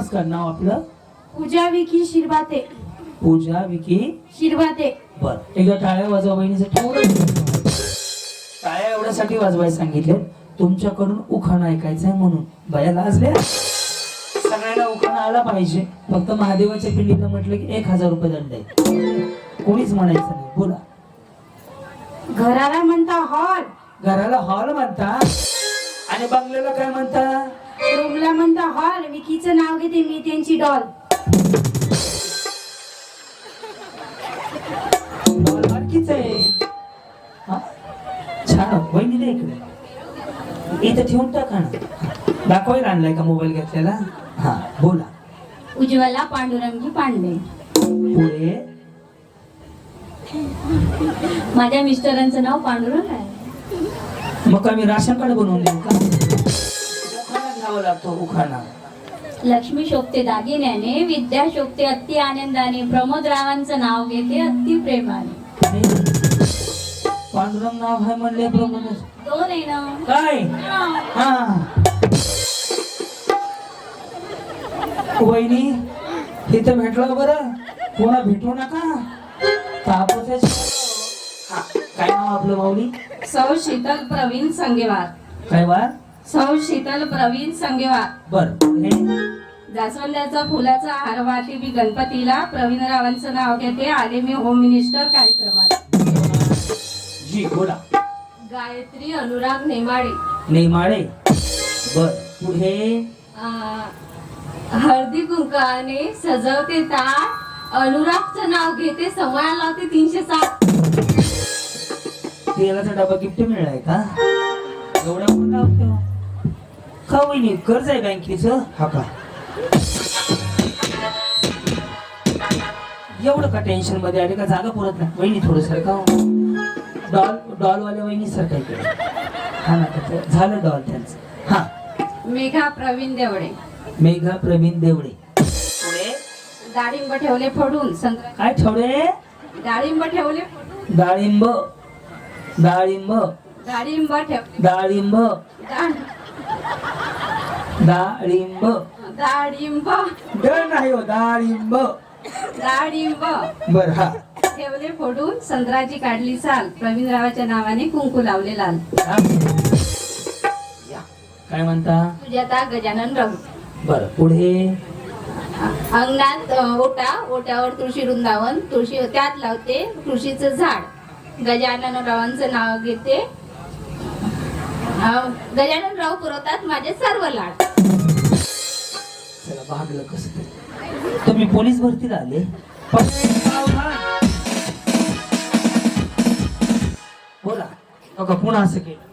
नमस्कार नाव आपलं? पूजा विकी शिरभाते पूजा विकी शिरभाते बर एकदा टाळ्या वाजवा बहिणीचं थोडं टाळ्या एवढ्यासाठी वाजवायला सांगितले तुमच्याकडून उखाणा ऐकायचं आहे म्हणून. बाया लाजल्या? सगळ्यांना उखाणा आला पाहिजे. फक्त महादेवाच्या पिंडीला म्हटलं की एक हजार रुपये दंड आहे. कोणीच म्हणायचं नाही. बोला. घराला म्हणता हॉल. घराला हॉल म्हणता? आणि बंगल्याला काय म्हणता? रूमला म्हणता हॉल विकीचं नाव घेते मी त्यांची डॉल. बारकीच आहे. हा? छान वहिनी दे इकडे. इथं ठेवून टाका ना दाखवायला आणलाय का मोबाईल घेतलेला? हा बोला. उज्ज्वला पांडुरंगी पांडे. पुढे? माझ्या मिस्टरांचं नाव पांडुरंग आहे. मग आम्ही राशन कार्ड बनवून देऊ का? घ्यावा लागतो उखाणा. लक्ष्मी शोभते दागिन्याने विद्या शोभते अति आनंदाने प्रमोद रावांचं नाव घेते अति प्रेमाने. पांडुरंग नाव आहे म्हणले प्रमाणे दोन आहे ना काय? हा. हा वहिनी इथं भेटलं बरं? कोणा भेटू नका. तापच काय नाव आपलं माऊली? सौ शीतल प्रवीण संगेवार. काय वार सौ शीतल प्रवीण संगेवार. बर. पुढे जास्वंदाचा फुलाचा हार वाटी मी गणपतीला. प्रवीण रावांचं नाव घेते. आले मी होम मिनिस्टर कार्यक्रमात. जी बोला. गायत्री अनुराग नेमाडे. नेमाळे बर. पुढे? आ, हळदी कुंकाने सजवते ताट अनुरागचं नाव घेते. समया लावते तीनशे सात. तेलाचा डबा गिफ्ट मिळालाय का? एवढा मोठा? होतो. का वहिनी कर्ज आहे बँकेचं. हा का? एवढं का टेन्शनमध्ये आले का जागा पुरत नाही? वहिनी थोडं सरका डॉल डॉल वाल्या वहिनी सरका इकडे हा ना तर ते झालं डॉल त्यांचं. हा. मेघा प्रवीण देवडे. मेघा प्रवीण देवडे. पुढे डाळिंब ठेवले फोडून. संत्रा काय ठेवले डाळिंब ठेवले डाळिंब. डाळिंब. डाळिंब ठेवले डाळिंब. डाळ- डाळिंब डाळिंब डळ नाही हो डाळिंब डाळिंब बर हा. ठेवले फोडून संत्र्याची काढली साल. प्रवीण रावाच्या नावाने कुंकू लावले लाल. काय म्हणता? सुजाता गजानन राऊत. बर पुढे? अंगणात अ, ओटा ओट्यावर तुळशी वृंदावन तुळशी त्यात लावते तुळशीचं झाड. गजानन रावांचं नाव घेते. गजानन राव पुरवतात माझे सर्व लाड. चला भागलं कस तुम्ही पोलीस भरतीला आले. बोला. बघा पुन्हा असं केलं.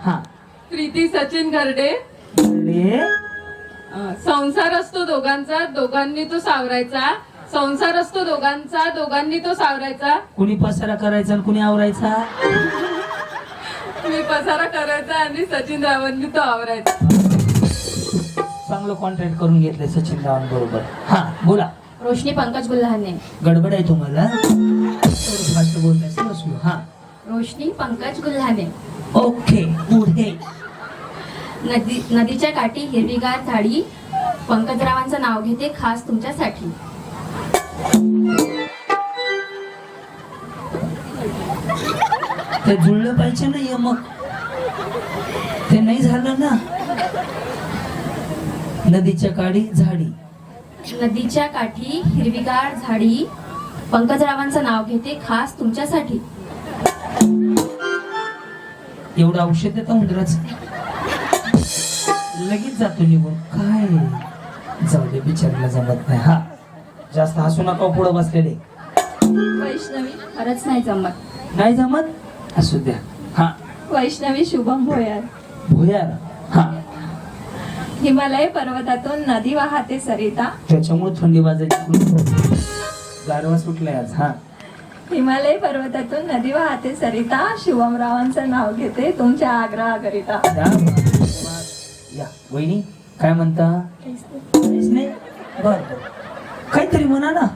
हा. प्रीती सचिन अं, संसार असतो दोघांचा दोघांनी तो सावरायचा. संसार असतो दोघांचा दोघांनी तो सावरायचा. कुणी पसारा करायचा आणि कुणी आवरायचा? मी पसारा करायचा आणि सचिन रावांनी तो आवरायचा. चांगलं कॉन्ट्रॅक्ट करून घेतलंय सचिन रावां बरोबर. हा बोला. रोशनी पंकज गुल्हाने. गडबड आहे तुम्हाला? थोडं फास्ट बोलताय स्लो स्लो हा. रोशनी पंकज गुल्हाने. ओके पुढे. नदी नदीच्या काठी हिरवीगार झाडी. पंकजरावांचं नाव घेते खास तुमच्यासाठी. ते जुळलं पाहिजे ना मग. ते नाही झालं ना. नदीच्या काडी झाडी. नदीच्या काठी हिरवीगार झाडी. पंकजरावांचं नाव घेते खास तुमच्यासाठी. एवढं औषध देता उंदराच? लगेच जातो निघून. काय? जाऊ दे बिचारीला जमत नाही. हा. जास्त हसू नका पुढं बसलेले. वैष्णवी खरंच नाही जमत. नाही जमत? असू द्या. हा. वैष्णवी शुभम भोयार. भुयार. हा. हिमालय पर्वतातून नदी वाहते सरिता. त्याच्यामुळे थंडी वाजायची गारवा सुटलाय आज? हा. हिमालय पर्वतातून नदी वाहते सरिता. शिवमरावांचं नाव घेते तुमच्या आग्रहाकरिता. या या. वहिनी काय म्हणता? काहीच नाही. बर काहीतरी म्हणा ना.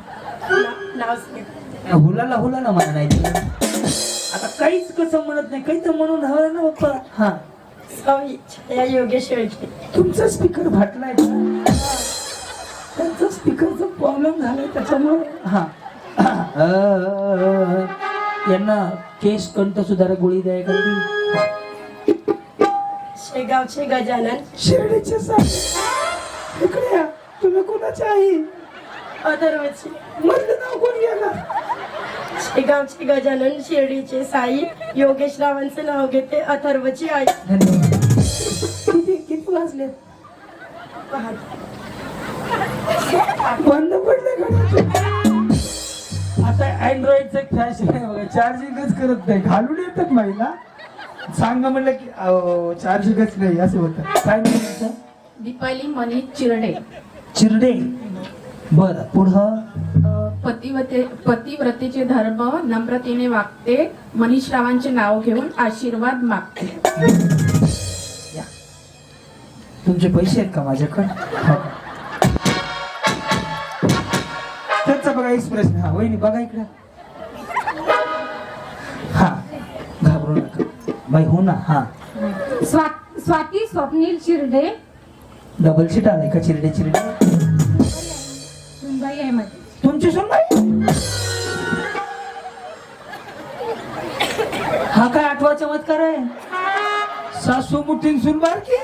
हुलाला हुलाला म्हणा नाही आता काहीच कसं म्हणत नाही. काही तर म्हणून हवं ना बाप्पा. हा. सॉरी छाया योगेश शेळके तुमचा स्पीकर फाटलाय का? त्यांचा स्पीकरचा प्रॉब्लेम झालाय त्याच्यामुळे. हा. यांना केस कंठ सुधारक गोळी द्या एखादी. शेगावचे गजानन. शिर्डीचे साहेब इकडे या. तुम्ही कोणाचे आहे अथर्वचे मधलं नाव कोण गेला शेगावचे गजानन शिर्डीचे साई योगेश रावांचं नाव घेते अथर्वची आई. धन्यवाद किती किती वाजले? बंद पडले आता अँड्रॉइडचं फॅशन आहे बघा चार्जिंगच करत नाही. घालून येतात महिला. सांगा म्हणलं की चार्जिंगच नाही असं होतं. काय दीपाली मनीष चिरडे. चिरडे. बर पुढं पतिव्रते पतिव्रतेचे धर्म नम्रतेने वागते मनीष रावांचे नाव घेऊन आशीर्वाद मागते. या. तुमचे पैसे आहेत का माझ्याकडे? हो. त्यांचा बघा एक्सप्रेस हा वहिनी बघा इकडे. हा घाबरू नका. बाई हो ना हा. स्वा स्वाती स्वप्नील शिर्डे. डबल सीट आले का? चिरडे चिरडे. मुंबई आहे मध्ये तुमची सुनबाई? हा काय आठवा चमत्कार आहे? सासू मुठीन सुनबार की?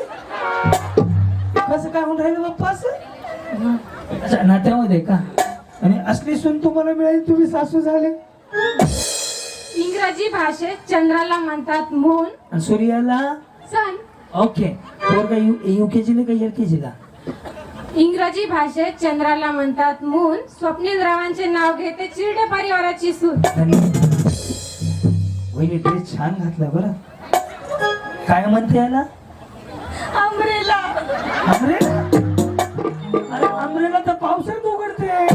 कसं काय होऊन राहिलं बाप्पा असं? अच्छा नात्यामध्ये का? आणि असली सून तुम्हाला मिळाली तुम्ही सासू झाले. इंग्रजी भाषेत चंद्राला म्हणतात मून सूर्याला सन. ओके. पोरगा यू युकेजीला का एल केजीला इंग्रजी भाषेत चंद्राला म्हणतात मून स्वप्नील रावांचे नाव घेते चिरडे परिवाराची सून. वहिनी ड्रेस छान घातला बरं. काय म्हणते याला? अमरेला. अमरेला? अरे अमरेला तर पावसात उघडते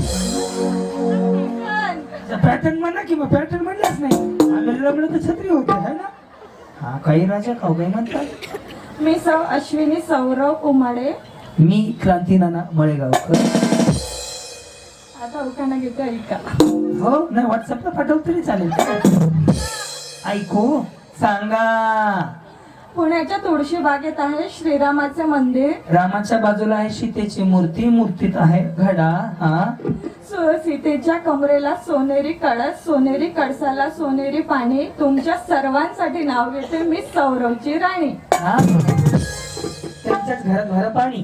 पॅटर्न म्हणा की मग पॅटर्न म्हणलाच नाही. अमरेला म्हणलं तर छत्री होते है ना? हा काही राजा खाऊ काही म्हणतात. मी सौ अश्विनी सौरव उमाडे मी क्रांती नाना मळेगावकर आता उखाणा घेते ऐका हो नाही व्हॉट्सअपला पाठव तरी चालेल. ऐकू सांगा. पुण्याच्या तुळशी बागेत आहे श्रीरामाचे मंदिर. रामाच्या बाजूला आहे सीतेची मूर्ती मूर्तीत आहे घडा हा. सो- सीतेच्या कमरेला सोनेरी कळस सोनेरी कळसाला सोनेरी पाणी. तुमच्या सर्वांसाठी नाव घेते मी सौरवची राणी. हा. त्यांच्याच घरात भर पाणी.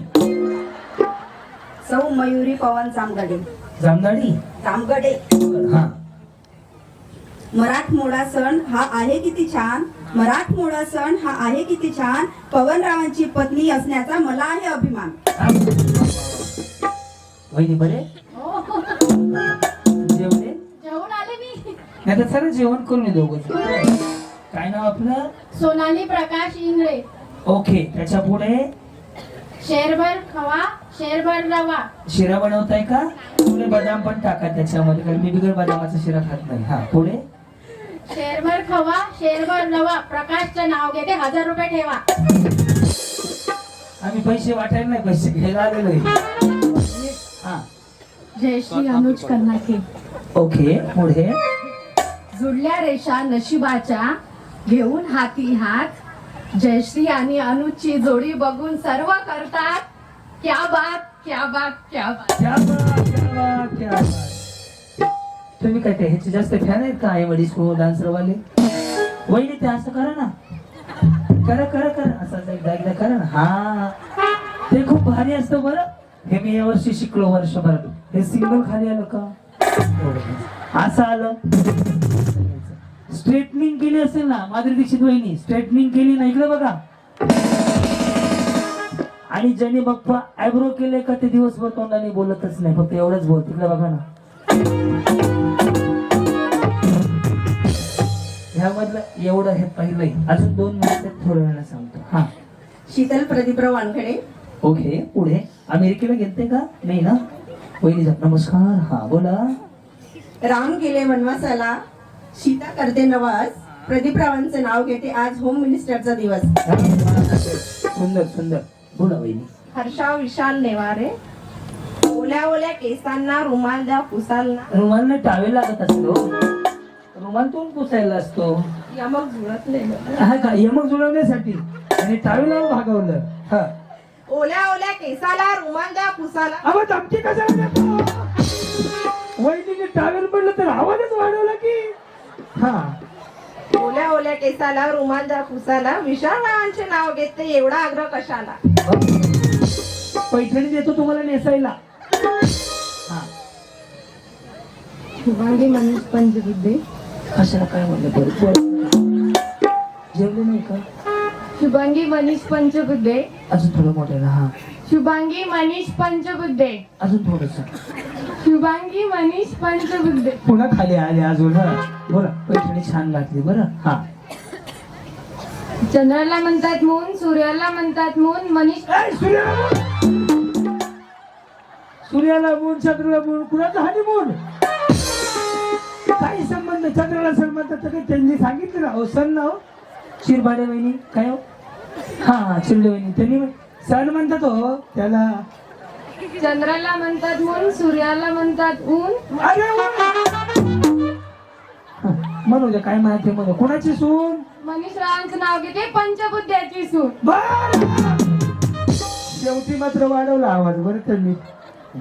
सौ मयुरी पवन जामगडे. जामदाडी जामगडे. हा. मराठमोळा सण हा आहे किती छान. मराठमोळा सण हा आहे किती छान. पवनरावांची पत्नी असण्याचा मला आहे अभिमान. वहिनी बरे? जेवले? जेवून आले मी. नाही तर सर जेवण करून येऊ दोघं काय नाव आपलं? सोनाली प्रकाश इंगळे. ओके त्याच्या पुढे शेरभर खवा शेरभर रवा. शिरा बनवताय का? पुढे बदाम पण टाका त्याच्यामध्ये कारण मी बिगर बदामाचा शिरा खात नाही. हा पुढे? शेरभर खवा शेरभर रवा. प्रकाशचं नाव घेते हजार रुपये ठेवा. आम्ही पैसे वाटायला नाही पैसे घ्यायला आलेलो आहे. हा. जयश्री अनुज कन्नाके ओके पुढे? जुडल्या रेषा नशिबाच्या घेऊन हाती हात. जयश्री आणि अनुची जोडी बघून सर्व करतात. क्या बात क्या बात क्या बात. क्या बात, क्या बात, क्या बात. तुम्ही काय ते ह्याचे जास्त फॅन आहेत का आई वडील डान्सर वाले वहिनी ते असं करा ना. करा करा करा. असं एकदा एकदा करा ना. हा. ते खूप भारी असतं बरं. हे मी या वर्षी शिकलो वर्षभर हे सिंगल खाली आलं का? असं आलं. स्ट्रेटनिंग केली असेल ना माधुरी दीक्षित वहिनी स्ट्रेटनिंग केली ना इकडे बघा. आणि ज्याने बाप्पा आयब्रो केले का ते दिवसभर तोंडाने बोलतच नाही फक्त एवढंच बोल तिकडे बघा ना. ह्यामधलं एवढं हे पहिलंय. अजून दोन मिनिटात थोड्या वेळानं सांगतो. हा. शीतल प्रदीपराव वानखेडे. ओके पुढे. अमेरिकेला गेलते का? नाही ना? वहिनी जा नमस्कार. हा बोला. राम गेले वनवासाला. सीता करते नवास प्रदीपरावांचं नाव घेते आज होम मिनिस्टरचा दिवस. सुंदर सुंदर. बोला वहिनी. हर्षा विशाल नेवारे. ओल्या ओल्या केसांना रुमाल द्या पुसालना. रुमालने टावेल लागत असतो. रुमाल तोंड पुसायला असतो. यमक जुळतले. हा का? यमक जुळवण्यासाठी. आणि टावेला भागवलं. हा. ओल्या ओल्या केसाला रुमाल द्या पुसाला. अबा धमकी कशाला देतो? वहिनीने टावेल पडलं तर आवाजच वाढवला की. ओल्या ओल्या केसाला रुमाल द्या पुसाला विशाल रावांचे नाव घेते एवढा आग्रह कशाला? पैठणी देतो तुम्हाला नेसायला. हा. शुभांगी मनीष पंचबुद्धे कशाला काय म्हणलं बरं जेवले नाही का? शुभांगी मनीष पंचबुद्धे अजून थोडं मोठ्याला हा. शुभांगी मनीष पंचबुद्धे अजून थोडस. शुभांगी मनीष पंचबुद्धे पुन्हा खाली आले अजून हा. बोला पैठणी छान लागली बरं. हा. चंद्राला म्हणतात मून सूर्याला म्हणतात मून मनीष ए, सूर्याला मून सूर्याला मून चंद्राला मून कुणाचा हनीमून काही संबंध चंद्राला म्हणतात तर काही त्यांनी सांगितलं ना. हो सण ना हो. शिरभाडे वहिनी काय हो? हा हा चिरडे वहिनी त्यांनी सण म्हणतात हो त्याला. चंद्राला म्हणतात मून सूर्याला म्हणतात ऊन. अरे वा! म्हणू द्या काय माहिती म्हणू कुणाची सून? मनीष रावांचं नाव घेते पंचबुद्ध्याची सून. बर! शेवटी मात्र वाढवला आवाज बरं त्यांनी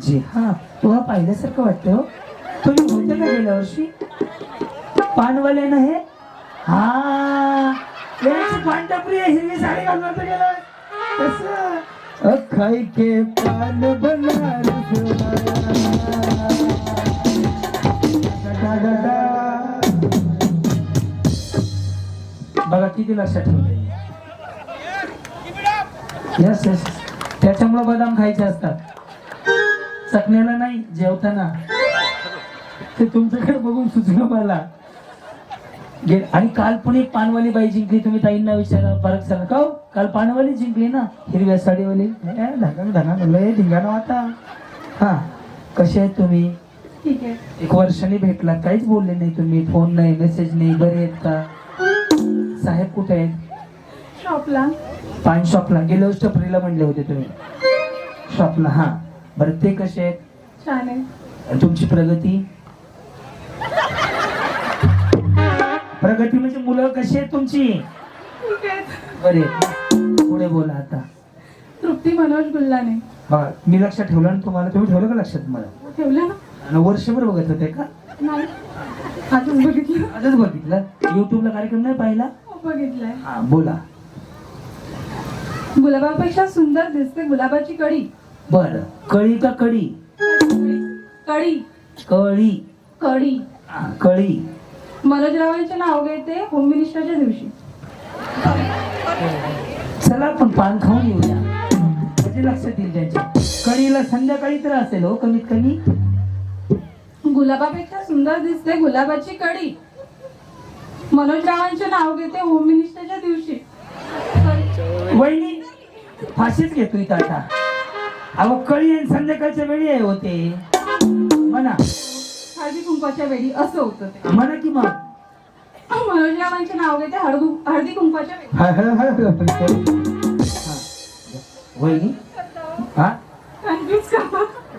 जी हा. तुला पाहिल्यासारखं वाटतं हो. तुम्ही होते का गेल्या वर्षी पानवाले ना हे. हा यांची हिरवी साडी घालून होतं गेलं कसं अखाई के पान बनारस बघा किती लक्षात ठेवले यस यस त्याच्यामुळे बदाम खायचे असतात. चकण्याला नाही जेवताना. ते तुमच्याकडे बघून सुचलं मला. गे- आणि काल पण पानवाली बाई जिंकली. तुम्ही ताईंना विचारा फरक सांगा. का? काल पानवाली जिंकली ना? हिरव्या साडीवाली. ढगांग ढगांग लय धिंगाणा होता. हा. कसे आहेत तुम्ही? ठीक आहे. एक वर्षाने भेटला काहीच बोलले नाही तुम्ही. फोन नाही मेसेज नाही. बरे आहेत का? साहेब कुठे आहेत? शॉपला. पान शॉपला. गेल्या वर्षी टपरीला म्हणले होते तुम्ही. शॉपला हा. बरं ते कसे आहेत? छान आहे. तुमची प्रगती? प्रगती म्हणजे मुलं कशी आहेत तुमची? बरे. पुढे बोला आता. तृप्ती मनोज गुल्लाने. बघा मी लक्षात ठेवलं ना तुम्हाला तुम्ही ठेवलं का लक्षात मला? ठेवलं ना. वर्षभर बघत होते का? नाही. आजच बघितलं. आजच बघितलं? युट्यूबला कार्यक्रम नाही पाहिला? हो, बघितलंय. हा बोला. गुलाबापेक्षा सुंदर दिसते गुलाबाची कडी. बर. कळी का कडी. कळी. कडी. हा, कळी. मनोजरावांचे नाव घेते होम मिनिस्टरच्या दिवशी. चला आपण पान खाऊन येऊया. म्हणजे लक्षात येईल त्यांच्या? कळीला संध्याकाळी तर असेल हो कमीत कमी. गुलाबापेक्षा सुंदर दिसते गुलाबाची कडी मनोजरावांचे नाव घेते होम मिनिस्टरच्या दिवशी. वहिनी फाशीच घेतोय आता अहो कळी आणि संध्याकाळच्या वेळी आहे होते म्हणा. हळदी कुंकवाच्या वेळी असं होतं ते. म्हणा की मग? मनोजरावांचे नाव घेते हळदू हळदी कुंकवाच्या वेळी. हा, हा, हा, हा. हा. वहिनी? हा? कन्फ्युज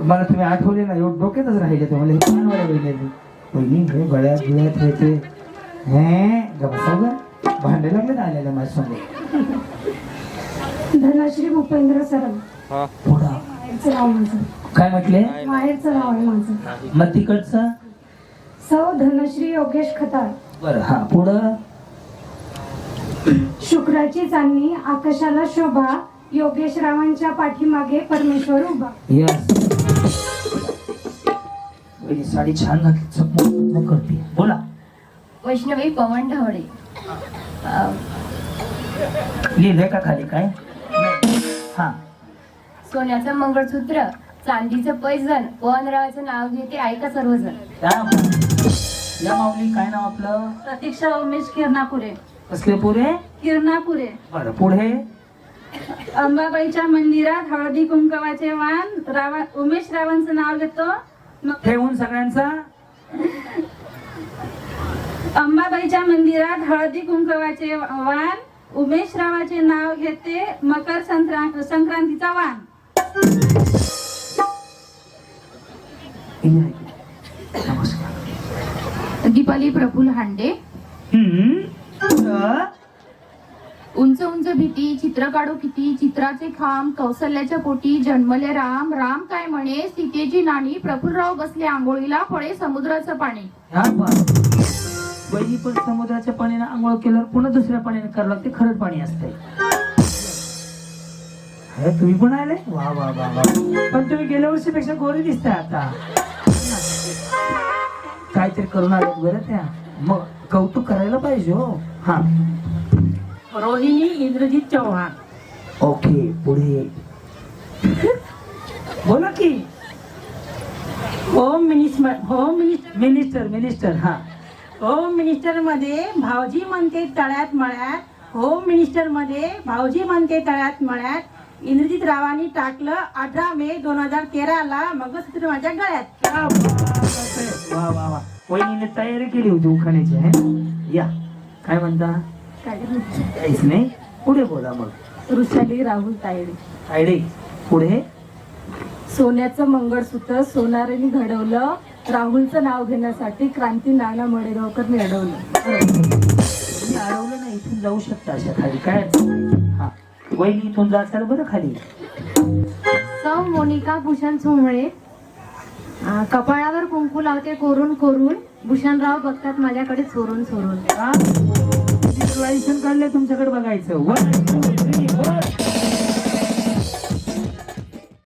मला तुम्ही आठवले ना एवढं डोक्यातच राहिले तुम्हाला हे पानवाल्या वहिनी. वहिनी हे गळ्यात बिळ्यात येते हे गप्पा भांडे लागले ना आलेल्या माझ्यासमोर. धनश्री भूपेंद्र सरम पुढं. नाव काय म्हटले? माहेरचं नाव आहे माझं. मग तिकडचं? सौ धनश्री योगेश खताळ. बरं हा पुढं? शुक्राची चांदणी आकाशाला शोभा योगेश रावांच्या पाठीमागे परमेश्वर उभा. यस साडी छान घातली चकमक करते. बोला. वैष्णवी पवन ढवळे. लिहिलंय का खाली काय? नाही. हा. सोन्याचं मंगळसूत्र चांदीचं पैजण पवनरावाचं नाव घेते ऐका सर्वजण. या माऊली काय नाव आपलं? प्रतीक्षा उमेश किरणापुरे. कसले पुरे? किरणापुरे. बरं पुढे? अंबाबाईच्या मंदिरात हळदी कुंकवाचे वाण रावा उमेश रावांचं नाव घेतो. ठेवून सगळ्यांचा? अंबाबाईच्या मंदिरात हळदी कुंकवाचे वाण उमेश रावाचे नाव घेते मकर संक्रांत संक्रांतीचा वाण. नमस्कार दीपाली प्रफुल हांडे. हम्म. भीती चित्र काढू किती चित्राचे खांब कौशल्याच्या पोटी जन्मले राम राम काय म्हणे सीतेची नाणी प्रफुल्लराव बसले आंघोळीला फळे समुद्राचं पाणी. पण समुद्राच्या पाण्याने आंघोळ केल्यावर पुन्हा दुसऱ्या पाण्याने करावं लागते खरंच पाणी असते अरे तुम्ही पण आले? वा वा वा वा. पण तुम्ही गेल्या वर्षीपेक्षा गोरी दिसताय आता. काहीतरी करून आलेत बरं त्या. मग कौतुक करायला पाहिजे हो. हा. रोहिणी इंद्रजित चव्हाण ओके पुढे. बोला की. Home minister home minister. Minister minister हा. होम मिनिस्टरमध्ये भाऊजी म्हणते तळ्यात मळ्यात. होम मिनिस्टरमध्ये भाऊजी म्हणते तळ्यात मळ्यात. इंद्रजित रावांनी टाकलं अठरा मे दोन हजार तेरा ला मंगळसूत्र माझ्या गळ्यात. वा वा वा वहिनीने तयारी केली होती उखाण्याची है? या. काय म्हणता? काहीच नाही. पुढे बोला मग. वृषाली राहुल तायडे. आयडे पुढे सोन्याचं मंगळसूत्र सोनारीने घडवलं राहुलचं नाव घेण्यासाठी क्रांती नाना मडेगावकरने अडवलं. अडवलं नाही इथून जाऊ शकता अशा खाली. काय अडचण नाही. वहिनी इथून जाचाल बरं खाली. सौ मोनिका भूषण सोमळे. अं, कपाळावर कुंकू लावते कोरून कोरून. भूषणराव बघतात माझ्याकडे चोरून चोरून. हा? किती लायसन काढले तुमच्याकडे बघायचं. वन